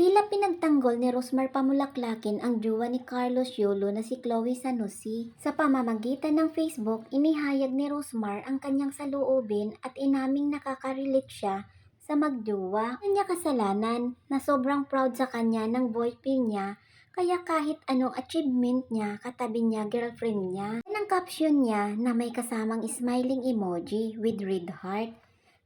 Tila pinagtanggol ni Rosmar Pamulaklakin ang jowa ni Carlos Yolo na si Chloe Sanusi. Sa pamamagitan ng Facebook, inihayag ni Rosmar ang kanyang saloobin at inaming nakaka-relate siya sa magjowa. Kanya kasalanan na sobrang proud sa kanya ng boyfriend niya kaya kahit anong achievement niya, katabi niya girlfriend niya. Yan ang caption niya na may kasamang smiling emoji with red heart.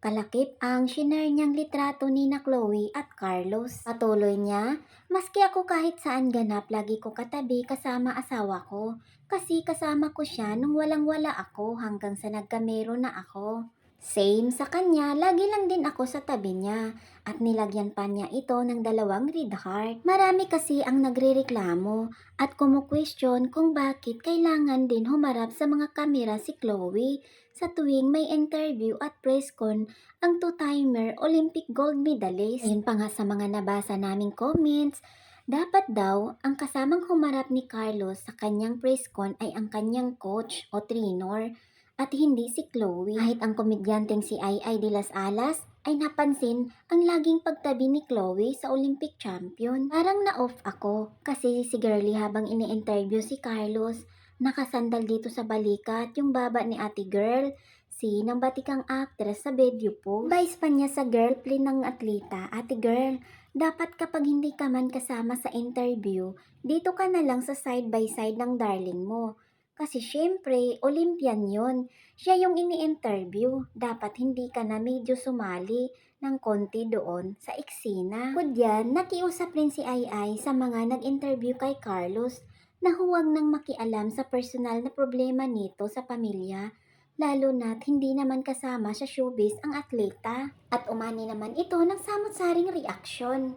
Kalakip ang shinare niyang litrato ni na Chloe at Carlos. Patuloy niya, maski ako kahit saan ganap lagi ko katabi kasama asawa ko. Kasi kasama ko siya nung walang wala ako hanggang sa nagkamero na ako. Same sa kanya, lagi lang din ako sa tabi niya at nilagyan pa niya ito ng dalawang red heart. Marami kasi ang nagrereklamo at kumu-question kung bakit kailangan din humarap sa mga kamera si Chloe sa tuwing may interview at press con ang two-timer Olympic gold medalist. Ayun pa nga sa mga nabasa naming comments, dapat daw ang kasamang humarap ni Carlos sa kanyang press con ay ang kanyang coach o trainer at hindi si Chloe. Kahit ang komedyanteng si Ai Ai de las Alas ay napansin ang laging pagtabi ni Chloe sa Olympic champion. Parang na-off ako kasi si Girlie habang ini-interview si Carlos, nakasandal dito sa balikat yung baba ni ate girl, si ng batikang actress sa video po. Vice pa niya sa girl play ng atleta, ate girl, dapat kapag hindi ka man kasama sa interview, dito ka na lang sa side by side ng darling mo. Kasi syempre, Olympian yon. Siya yung ini-interview. Dapat hindi ka na medyo sumali ng konti doon sa eksena. Kudyan, nakiusap rin si Ai sa mga nag-interview kay Carlos na huwag nang makialam sa personal na problema nito sa pamilya lalo na't hindi naman kasama sa showbiz ang atleta. At umani naman ito ng samot-saring reaksyon.